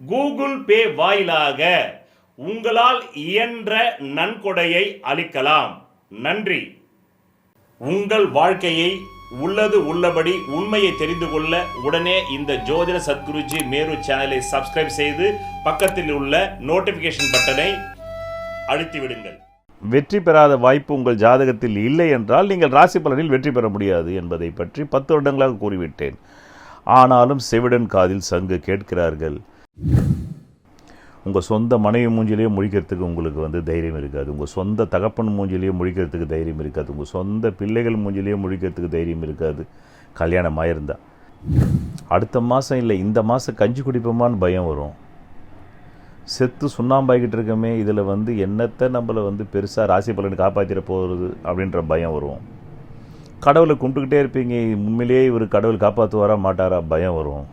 Google Pay வாயிலாக உங்களால் இயன்ற நன்கொடையை அளிக்கலாம். நன்றி. உங்கள் வாழ்க்கையை உள்ளது உள்ளபடி உண்மையை தெரிந்து கொள்ள உடனே இந்த ஜோதிட சத்குருஜி மேரு சேனலை சப்ஸ்கிரைப் செய்து பக்கத்தில் உள்ள நோட்டிபிகேஷன் பட்டனை அழுத்தி விடுங்கள் வெற்றி பெறாத வாய்ப்பு உங்கள் ஜாதகத்தில் இல்லை என்றால் நீங்கள் ராசி பலனில் வெற்றி பெற முடியாது என்பதை பற்றி பத்து வருடங்களாக கூறிவிட்டேன். ஆனாலும் செவிடன் காதில் சங்கு கேட்கிறார்கள். உங்கள் சொந்த மனைவி மூஞ்சிலேயே முழிக்கிறதுக்கு உங்களுக்கு வந்து தைரியம் இருக்காது. உங்கள் சொந்த தகப்பன் மூஞ்சிலேயே முழிக்கிறதுக்கு தைரியம் இருக்காது. உங்கள் சொந்த பிள்ளைகள் மூஞ்சிலேயே முழிக்கிறதுக்கு தைரியம் இருக்காது. கல்யாணம் ஆயிருந்தா. அடுத்த மாதம் இல்லை இந்த மாதம் கஞ்சி குடிப்போமான்னு பயம் வரும். செத்து சுண்ணாம்பாய்கிட்டு இருக்கமே இதில் வந்து என்னத்தை நம்மளை வந்து பெருசாக ராசி பலன் காப்பாற்றிட போகிறது அப்படின்ற பயம் வரும். கடவுளை கும்பிட்டுக்கிட்டே இருப்பீங்க உண்மையிலேயே இவர் கடவுள் காப்பாற்றுவாரா மாட்டாரா பயம் வரும்.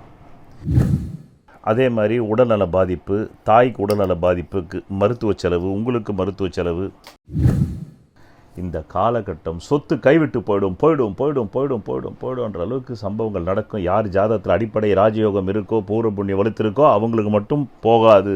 அதே மாதிரி உடல்நல பாதிப்பு தாய்க்கு உடல்நல பாதிப்புக்கு மருத்துவ செலவு உங்களுக்கு மருத்துவ செலவு. இந்த காலகட்டம் சொத்து கைவிட்டு போயிடும் போயிடும் போயிடும் போயிடும் போயிடும் போயிடும்ன்ற அளவுக்கு சம்பவங்கள் நடக்கும். யார் ஜாதகத்தில் அடிப்படை ராஜயோகம் இருக்கோ பூர்வ புண்ணியம் வலுத்திருக்கோ அவங்களுக்கு மட்டும் போகாது.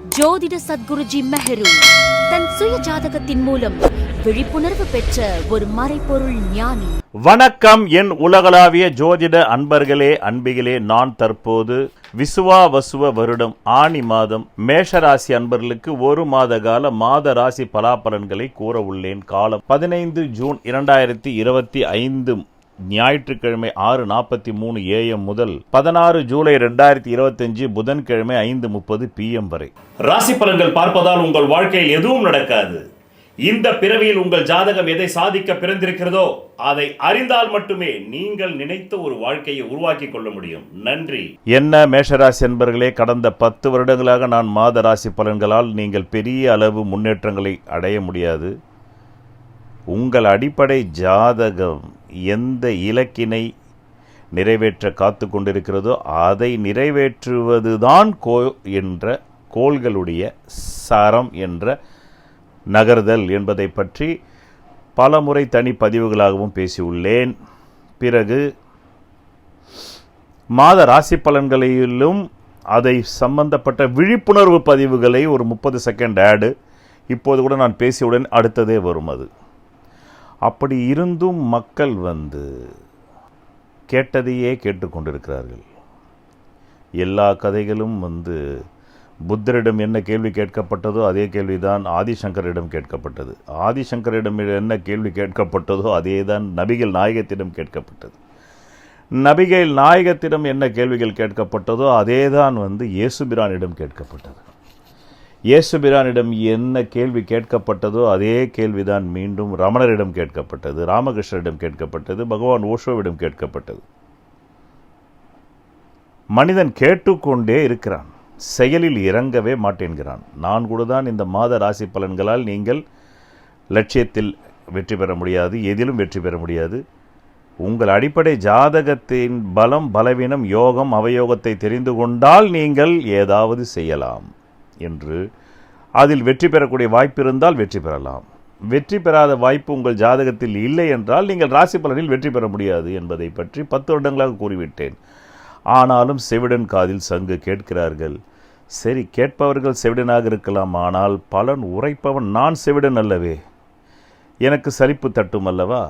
ஜோதிட சத்குருஜி மெஹரு தன் சுய ஜாதகத்தின் மூலம் விழிப்புணர்வு பெற்ற ஒரு மறைபொருள் ஞானி. வணக்கம் என் உலகளாவிய ஜோதிட அன்பர்களே அன்பிகளே நான் தற்போது விசுவா வசுவ வருடம் ஆணி மாதம் மேஷராசி அன்பர்களுக்கு ஒரு மாத கால மாத ராசி பலாபலன்களை கூற உள்ளேன். காலம் பதினைந்து ஜூன் இரண்டாயிரத்தி இருபத்தி ஐந்து ஞாயிற்றுக்கிழமை ஆறு நாற்பத்தி மூணு ஏஎம் முதல் பதினாறு ஜூலை ரெண்டாயிரத்தி இருபத்தஞ்சு புதன்கிழமை ஐந்து முப்பது பிஎம் வரை. ராசி பலன்கள் பார்ப்பதால் உங்கள் வாழ்க்கையில் எதுவும் நடக்காது. இந்த பிறவியில் உங்கள் ஜாதகம் எதை சாதிக்க பிறந்திருக்கிறதோ அதை அறிந்தால் மட்டுமே நீங்கள் நினைத்த ஒரு வாழ்க்கையை உருவாக்கி கொள்ள முடியும். நன்றி. என்ன மேஷராசி என்பர்களே கடந்த பத்து வருடங்களாக நான் மாத ராசி பலன்களால் நீங்கள் பெரிய அளவு முன்னேற்றங்களை அடைய முடியாது. உங்கள் அடிப்படை ஜாதகம் எந்த இலக்கினை நிறைவேற்ற காத்து கொண்டிருக்கிறதோ அதை நிறைவேற்றுவதுதான் கோ என்ற கோள்களுடைய சரம் என்ற நகர்தல் என்பதை பற்றி பல முறை தனி பதிவுகளாகவும் பேசியுள்ளேன். பிறகு மாத ராசி பலன்களிலும் அதை சம்பந்தப்பட்ட விழிப்புணர்வு பதிவுகளை ஒரு முப்பது செகண்ட் ஆடு. இப்போது கூட நான் பேசியவுடன் அடுத்ததே வரும் அது. அப்படி இருந்தும் மக்கள் வந்து கேட்டதையே கேட்டுக்கொண்டிருக்கிறார்கள். எல்லா கதைகளும் வந்து புத்தரிடம் என்ன கேள்வி கேட்கப்பட்டதோ அதே கேள்விதான் ஆதிசங்கரிடம் கேட்கப்பட்டது. ஆதிசங்கரிடம் என்ன கேள்வி கேட்கப்பட்டதோ அதேதான் நபிகள் நாயகத்திடம் கேட்கப்பட்டது. நபிகள் நாயகத்திடம் என்ன கேள்விகள் கேட்கப்பட்டதோ அதேதான் வந்து இயேசுபிரானிடம் கேட்கப்பட்டது. இயேசுபிரானிடம் என்ன கேள்வி கேட்கப்பட்டதோ அதே கேள்விதான் மீண்டும் ரமணரிடம் கேட்கப்பட்டது ராமகிருஷ்ணரிடம் கேட்கப்பட்டது பகவான் ஓஷோவிடம் கேட்கப்பட்டது. மனிதன் கேட்டுக்கொண்டே இருக்கிறான் செயலில் இறங்கவே மாட்டேன்கிறான். நான் கூட தான் இந்த மாத ராசி பலன்களால் நீங்கள் லட்சியத்தில் வெற்றி பெற முடியாது எதிலும் வெற்றி பெற முடியாது. உங்கள் அடிப்படை ஜாதகத்தின் பலம் பலவீனம் யோகம் அவயோகத்தை தெரிந்து கொண்டால் நீங்கள் ஏதாவது செய்யலாம். என்று அதில் வெற்றி பெறக்கூடிய வாய்ப்பு இருந்தால் வெற்றி பெறலாம். வெற்றி பெறாத வாய்ப்பு உங்கள் ஜாதகத்தில் இல்லை என்றால் நீங்கள் ராசி பலனில் வெற்றி பெற முடியாது என்பதை பற்றி பத்து வருடங்களாக கூறிவிட்டேன். ஆனாலும் செவிடன் காதில் சங்கு கேட்கிறார்கள். சரி கேட்பவர்கள் செவிடனாக இருக்கலாம் ஆனால் பலன் உரைப்பவன் நான் செவிடன் அல்லவே. எனக்கு சலிப்பு தட்டும் அல்லவா?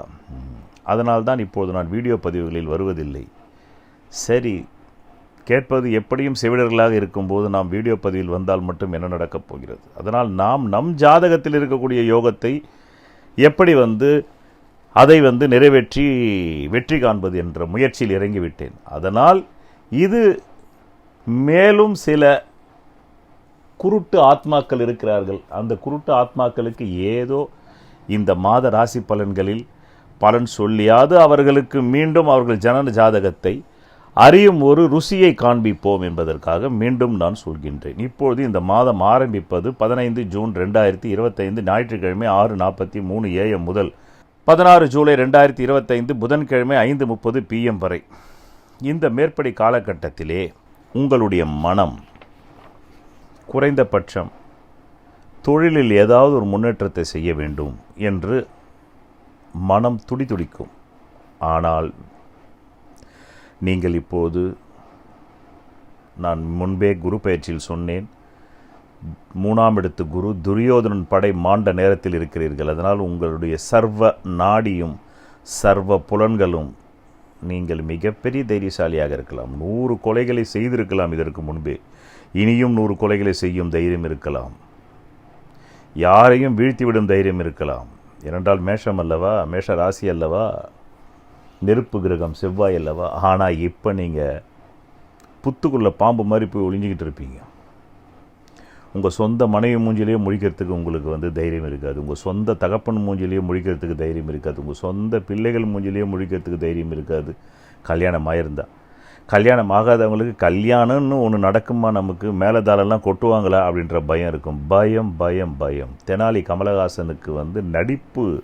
அதனால்தான் இப்போது நான் வீடியோ பதிவுகளில் வருவதில்லை. சரி கேட்பது எப்படியும் செவிடர்களாக இருக்கும்போது நாம் வீடியோ பதிவில் வந்தால் மட்டும் என்ன நடக்கப் போகிறது? அதனால் நாம் நம் ஜாதகத்தில் இருக்கக்கூடிய யோகத்தை எப்படி வந்து அதை வந்து நிறைவேற்றி வெற்றி காண்பது என்ற முயற்சியில் இறங்கிவிட்டேன். அதனால் இது மேலும் சில குருட்டு ஆத்மாக்கள் இருக்கிறார்கள். அந்த குருட்டு ஆத்மாக்களுக்கு ஏதோ இந்த மாத ராசி பலன்களில் பலன் சொல்லியாது. அவர்களுக்கு மீண்டும் அவர்கள் ஜனன ஜாதகத்தை அறியும் ஒரு ருசியை காண்பிப்போம் என்பதற்காக மீண்டும் நான் சொல்கின்றேன். இப்பொழுது இந்த மாதம் ஆரம்பிப்பது பதினைந்து ஜூன் ரெண்டாயிரத்தி இருபத்தைந்து ஞாயிற்றுக்கிழமை ஆறு நாற்பத்தி மூணு ஏஎம் முதல் பதினாறு ஜூலை ரெண்டாயிரத்தி இருபத்தைந்து புதன்கிழமை ஐந்து முப்பது பிஎம் வரை. இந்த மேற்படி காலகட்டத்திலே உங்களுடைய மனம் குறைந்தபட்சம் தொழிலில் ஏதாவது ஒரு முன்னேற்றத்தை செய்ய வேண்டும் என்று மனம் துடிதுடிக்கும். ஆனால் நீங்கள் இப்போது நான் முன்பே குரு பயிற்சியில் சொன்னேன். மூணாம் இடத்து குரு துரியோதனன் படை மாண்ட நேரத்தில் இருக்கிறீர்கள். அதனால் உங்களுடைய சர்வ நாடியும் சர்வ புலன்களும் நீங்கள் மிகப்பெரிய தைரியசாலியாக இருக்கலாம். நூறு கொலைகளை செய்திருக்கலாம் இதற்கு முன்பே. இனியும் நூறு கொலைகளை செய்யும் தைரியம் இருக்கலாம். யாரையும் வீழ்த்திவிடும் தைரியம் இருக்கலாம். ஏனென்றால் மேஷம் அல்லவா? மேஷ ராசி அல்லவா? நெருப்பு கிரகம் செவ்வாய் அல்லவா? ஆனால் இப்போ நீங்கள் புத்துக்குள்ளே பாம்பு மாதிரி போய் ஒளிஞ்சிக்கிட்டு இருப்பீங்க. உங்கள் சொந்த மனைவி மூஞ்சிலேயே முழிக்கிறதுக்கு உங்களுக்கு வந்து தைரியம் இருக்காது. உங்கள் சொந்த தகப்பன் மூஞ்சிலேயே முழிக்கிறதுக்கு தைரியம் இருக்காது. உங்கள் சொந்த பிள்ளைகள் மூஞ்சிலேயே முழிக்கிறதுக்கு தைரியம் இருக்காது. கல்யாணம் ஆயிருந்தா. கல்யாணம் ஆகாதவங்களுக்கு கல்யாணம்னு ஒன்று நடக்குமா? நமக்கு மேலே தாளெல்லாம் கொட்டுவாங்களா? அப்படின்ற பயம் இருக்கும். பயம் பயம் பயம். தெனாலி கமலஹாசனுக்கு வந்து நடிப்பு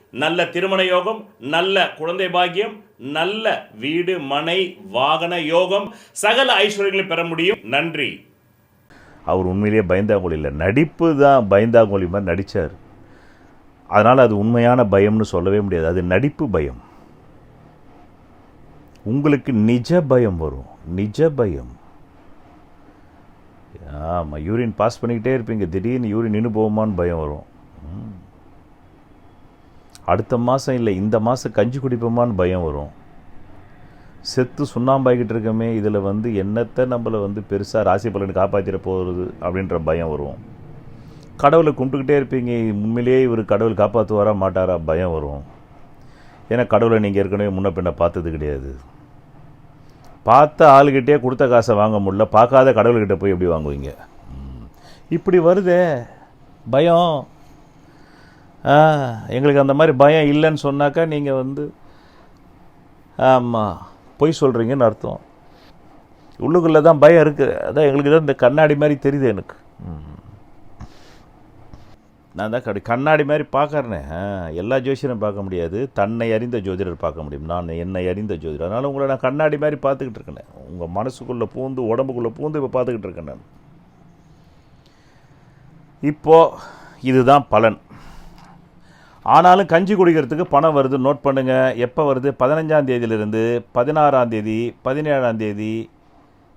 நல்ல திருமண யோகம் நல்ல குழந்தை பாக்கியம் நல்ல வீடு மனை வாகன யோகம் சகல ஐஸ்வர்யங்களை பெற முடியும். நன்றி. அவர் உண்மையிலேயே பயந்தாங்கோலி இல்லை. நடிப்பு தான் பயந்தாங்கோலி மாதிரி நடித்தார் அதனால் அது உண்மையான பயம்னு சொல்லவே முடியாது. அது நடிப்பு பயம். உங்களுக்கு நிஜ பயம் வரும். நிஜ பயம். ஆமாம் யூரின் பாஸ் பண்ணிக்கிட்டே இருப்பீங்க. திடீர்னு யூரின் நின்று போகுமான்னு பயம் வரும். ம். அடுத்த மாதம் இல்லை இந்த மாதம் கஞ்சி குடிப்போமான்னு பயம் வரும். செத்து சுண்ணாம்பாய்கிட்டு இருக்கமே இதில் வந்து என்னத்தை நம்மளை வந்து பெருசாக ராசி பலன் காப்பாற்றிட போகிறது அப்படின்ற பயம் வரும். கடவுளை கும்பிட்டுக்கிட்டே இருப்பீங்க உண்மையிலேயே இவர் கடவுள் காப்பாற்றுவாரா மாட்டாரா பயம் வரும். ஏன்னா கடவுளை நீங்கள் ஏற்கனவே முன்ன பின்ன பார்த்தது கிடையாது. பார்த்த ஆளுகிட்டே கொடுத்த காசை வாங்க முடியல பார்க்காத கடவுள்கிட்ட போய் எப்படி வாங்குவீங்க? இப்படி வருதே பயம். எங்களுக்கு அந்த மாதிரி பயம் இல்லைன்னு சொன்னாக்கா நீங்கள் வந்து ஆமாம் பொய் சொல்கிறீங்கன்னு அர்த்தம். உள்ளுக்குள்ளே தான் பயம் இருக்குது அதான் எங்களுக்கு தான் இந்த கண்ணாடி மாதிரி தெரியுது எனக்கு. நான் தான் கடி கண்ணாடி மாதிரி பார்க்குறேனே. எல்லா ஜோசியரும் பார்க்க முடியாது. தன்னை அறிந்த ஜோதிடர் பார்க்க முடியும். நான் என்னை அறிந்த ஜோதிடர். அதனால் உங்களை நான் கண்ணாடி மாதிரி பார்த்துக்கிட்டு இருக்கேன். உங்கள் மனசுக்குள்ளே பூந்து உடம்புக்குள்ளே பூந்து இப்போ பார்த்துக்கிட்டு இருக்கேன் நான். இப்போது இதுதான் பலன். ஆனாலும் கஞ்சி குடிக்கிறதுக்கு பணம் வருது. நோட் பண்ணுங்கள் எப்போ வருது? பதினஞ்சாம் தேதியிலிருந்து பதினாறாம் தேதி பதினேழாம் தேதி.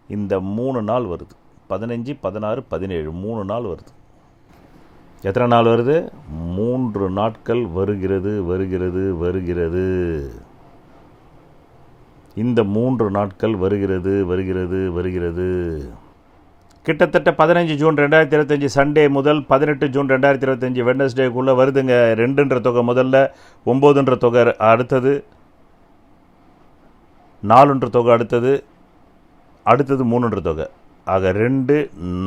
இந்த மூணு நாள் வருது. பதினஞ்சு பதினாறு பதினேழு மூணு நாள் வருது. எத்தனை நாள் வருது? மூன்று நாட்கள் வருகிறது வருகிறது வருகிறது. இந்த மூன்று நாட்கள் வருகிறது வருகிறது வருகிறது. கிட்டத்தட்ட பதினஞ்சு ஜூன் ரெண்டாயிரத்தி இருபத்தஞ்சி சண்டே முதல் பதினெட்டு ஜூன் ரெண்டாயிரத்தி இருபத்தஞ்சி வெட்னஸ்டேக்குள்ளே வருதுங்க. ரெண்டுன்ற தொகை முதல்ல ஒம்போதுன்ற தொகை அடுத்தது நாலுன்ற தொகை அடுத்தது அடுத்தது மூணுன்ற தொகை. ஆக ரெண்டு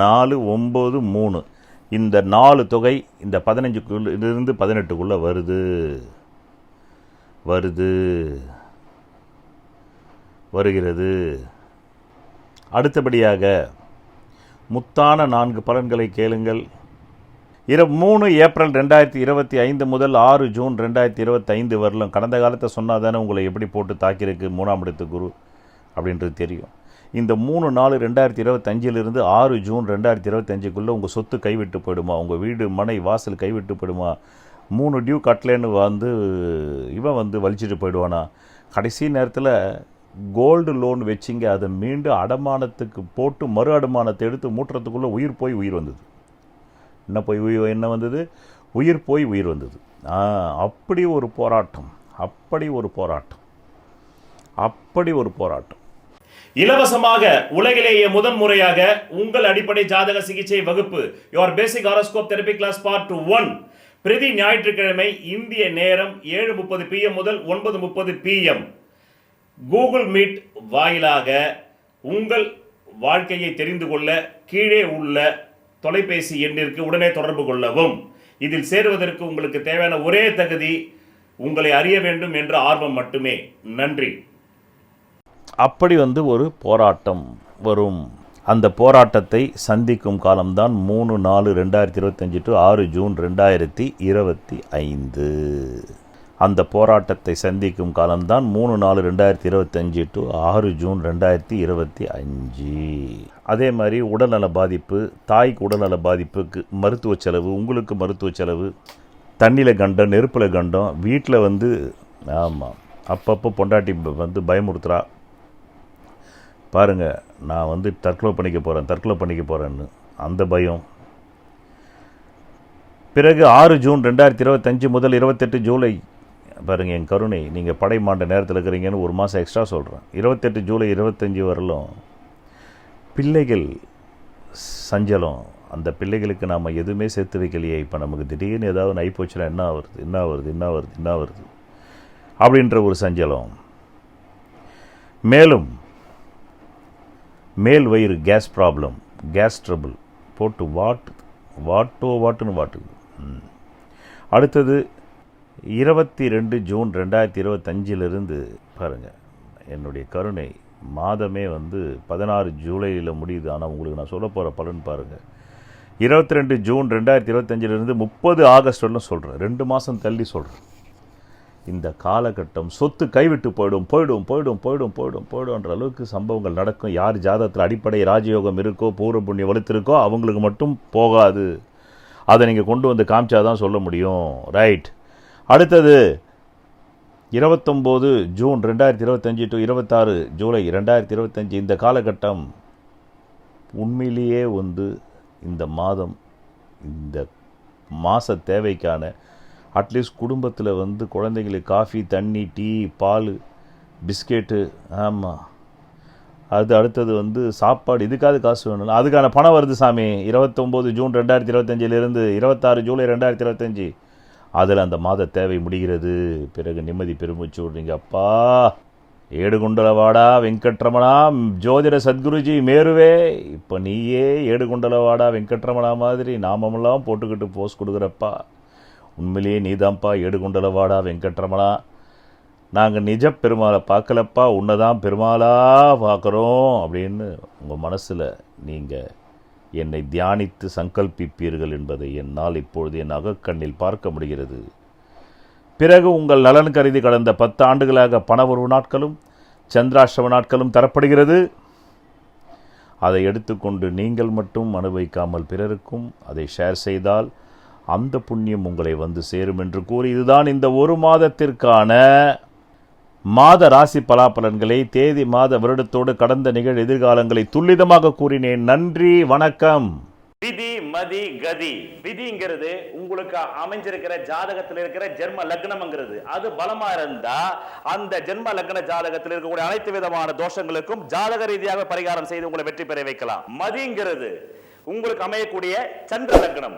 நாலு ஒம்பது மூணு. இந்த நாலு தொகை இந்த பதினஞ்சுக்குள்ளிருந்து பதினெட்டுக்குள்ளே வருது. வருது. வருகிறது. அடுத்தபடியாக முத்தான நான்கு பலன்களை கேளுங்கள். இர மூணு ஏப்ரல் ரெண்டாயிரத்தி இருபத்தி ஐந்து முதல் ஆறு ஜூன் ரெண்டாயிரத்தி இருபத்தி ஐந்து வரலும் கடந்த காலத்தை சொன்னால் தானே உங்களை எப்படி போட்டு தாக்கியிருக்கு மூணாம் இடத்து குரு அப்படின்றது தெரியும். இந்த மூணு நாலு ரெண்டாயிரத்தி இருபத்தஞ்சிலிருந்து ஆறு ஜூன் ரெண்டாயிரத்தி இருபத்தஞ்சுக்குள்ளே உங்கள் சொத்து கைவிட்டு போயிடுமா? உங்கள் வீடு மனை வாசல் கைவிட்டு போயிடுமா? மூணு டியூ கட்டலேன்னு வந்து இவன் வந்து வலிச்சிட்டு போயிடுவானா? கடைசி நேரத்தில் கோல்டு லோன் வச்சிங்க அதை மீண்டும் அடமானத்துக்கு போட்டு மறு அடமானத்தை எடுத்து மூட்டுறதுக்குள்ளே உயிர் போய் உயிர் வந்தது. என்ன போய் உயிர் என்ன வந்தது? உயிர் போய் உயிர் வந்தது. அப்படி ஒரு போராட்டம் அப்படி ஒரு போராட்டம் அப்படி ஒரு போராட்டம். இலவசமாக உலகிலேயே முதன் முறையாக உங்கள் அடிப்படை ஜாதக சிகிச்சை வகுப்பு your basic horoscope therapy class part one பிரதி ஞாயிற்றுக்கிழமை இந்திய நேரம் ஏழு முப்பது பிஎம் முதல் ஒன்பது முப்பது பிஎம் கூகுள் மீட் வாயிலாக உங்கள் வாழ்க்கையை தெரிந்து கொள்ள கீழே உள்ள தொலைபேசி எண்ணிற்கு உடனே தொடர்பு கொள்ளவும். இதில் சேருவதற்கு உங்களுக்கு தேவையான ஒரே தகுதி உங்களை அறிய வேண்டும் என்ற ஆர்வம் மட்டுமே. நன்றி. அப்படி வந்து ஒரு போராட்டம் வரும். அந்த போராட்டத்தை சந்திக்கும் காலம்தான் மூணு நாலு ரெண்டாயிரத்தி இருபத்தஞ்சி டு ஆறு ஜூன் ரெண்டாயிரத்தி இருபத்தி ஐந்து. அந்த போராட்டத்தை சந்திக்கும் காலம்தான் மூணு நாலு ரெண்டாயிரத்தி இருபத்தஞ்சி டு ஆறு ஜூன் ரெண்டாயிரத்தி இருபத்தி அஞ்சு. அதே மாதிரி உடல்நல பாதிப்பு தாய்க்கு உடல்நல பாதிப்புக்கு மருத்துவ செலவு உங்களுக்கு மருத்துவ செலவு தண்ணியில் கண்டம் நெருப்பில் கண்டம் வீட்டில் வந்து ஆமாம் அப்பப்போ பொண்டாட்டி வந்து பயமுறுத்துறா. பாருங்க நான் வந்து தற்கொலை பண்ணிக்க போகிறேன் தற்கொலை பண்ணிக்க போகிறேன்னு அந்த பயம். பிறகு ஆறு ஜூன் ரெண்டாயிரத்தி இருபத்தஞ்சு முதல் இருபத்தெட்டு ஜூலை பாருங்கள் என் கருணை நீங்கள் படை மாண்ட நேரத்தில் இருக்கிறீங்கன்னு ஒரு மாதம் எக்ஸ்ட்ரா சொல்கிறேன் இருபத்தெட்டு ஜூலை இருபத்தஞ்சி வரலும் பிள்ளைகள் சஞ்சலம். அந்த பிள்ளைகளுக்கு நாம் எதுவுமே சேர்த்து வைக்கலையே இப்போ நமக்கு திடீர்னு ஏதாவது ஒன்று ஆகிப்போச்சுன்னா என்ன வருது என்ன வருது என்ன வருது என்ன வருது அப்படின்ற ஒரு சஞ்சலம். மேலும் மேல் வயிறு கேஸ் ப்ராப்ளம் கேஸ் ட்ரபிள் போட்டு வாட்டு வாட்டோ வாட்டுன்னு வாட்டுது அடுத்தது இருபத்தி ரெண்டு ஜூன் ரெண்டாயிரத்தி இருபத்தஞ்சிலிருந்து பாருங்கள் என்னுடைய கருணை மாதமே வந்து பதினாறு ஜூலையில் முடியுது. ஆனால் உங்களுக்கு நான் சொல்ல போகிற பலன் பாருங்கள் இருபத்தி ரெண்டு ஜூன் ரெண்டாயிரத்தி இருபத்தஞ்சிலிருந்து முப்பது ஆகஸ்ட் வரலும் சொல்கிறேன் ரெண்டு மாதம் தள்ளி சொல்கிறேன் இந்த காலகட்டம் சொத்து கைவிட்டு போயிடும் போயிடும் போயிடும் போயிடும் போயிடும் போயிடும்ன்ற அளவுக்கு சம்பவங்கள் நடக்கும். யார் ஜாதகத்தில் அடிப்படை ராஜயோகம் இருக்கோ பூர்வ புண்ணியம் வலுத்திருக்கோ அவங்களுக்கு மட்டும் போகாது. அதை நீங்கள் கொண்டு வந்து காமிச்சாதான் சொல்ல முடியும். ரைட் அடுத்தது இருபத்தொம்போது ஜூன் ரெண்டாயிரத்தி இருபத்தஞ்சி டு இருபத்தாறு ஜூலை ரெண்டாயிரத்தி இருபத்தஞ்சி இந்த காலகட்டம் உண்மையிலேயே வந்து இந்த மாதம் இந்த மாத தேவைக்கான அட்லீஸ்ட் குடும்பத்தில் வந்து குழந்தைங்களுக்கு காஃபி தண்ணி டீ பால் பிஸ்கெட்டு ஆமாம் அது அடுத்தது வந்து சாப்பாடு இதுக்காவது காசு வேணும் அதுக்கான பணம் வருது சாமி. இருபத்தொம்போது ஜூன் ரெண்டாயிரத்தி இருபத்தஞ்சிலிருந்து இருபத்தாறு ஜூலை ரெண்டாயிரத்தி இருபத்தஞ்சி. அதில் அந்த மாத தேவை முடிகிறது. பிறகு நிம்மதி பெருமிச்சு விடுறீங்க அப்பா ஏடுகுண்டலவாடா வெங்கட்ரமணா ஜோதிட சத்குருஜி மேருவே. இப்போ நீயே ஏடுகுண்டலவாடா வெங்கட்ரமணா மாதிரி நாமமெல்லாம் போட்டுக்கிட்டு போஸ் கொடுக்குறப்பா. உண்மையிலேயே நீதான்ப்பா ஏடுகுண்டலவாடா வெங்கட்ரமணா. நாங்கள் நிஜ பெருமாளை பார்க்கலப்பா உன்னை தான் பெருமாளாக பார்க்குறோம் அப்படின்னு உங்கள் மனசில் நீங்கள் என்னை தியானித்து சங்கல்பிப்பீர்கள் என்பதை என்னால் இப்பொழுது என் அகக்கண்ணில் பார்க்க முடிகிறது. பிறகு உங்கள் நலன் கருதி கடந்த பத்து ஆண்டுகளாக பணவரவு நாட்களும் சந்திராஷ்டம நாட்களும் தரப்படுகிறது. அதை எடுத்துக்கொண்டு நீங்கள் மட்டும் அனுபவிக்காமல் பிறருக்கும் அதை ஷேர் செய்தால் அந்த புண்ணியம் உங்களை வந்து சேரும் என்று கூறி இதுதான் இந்த ஒரு மாதத்திற்கான மாத ராசி பலாபலன்களை தேதி மாத வருடத்தோடு கடந்த நிகழ் எதிர்காலங்களை துல்லிதமாக கூறினேன். நன்றி வணக்கம். விதி மதி கதி. விதிங்கிறது உங்களுக்கு அமைஞ்சிருக்கிற ஜாதகத்தில் இருக்கிற ஜென்ம லக்னம்ங்கிறது. அது பலமா இருந்தா அந்த ஜென்ம லக்ன ஜாதகத்தில் இருக்கக்கூடிய அனைத்து விதமான தோஷங்களுக்கும் ஜாதக ரீதியாக பரிகாரம் செய்து உங்களை வெற்றி பெற வைக்கலாம். மதிங்கிறது உங்களுக்கு அமையக்கூடிய சந்திர லக்னம்.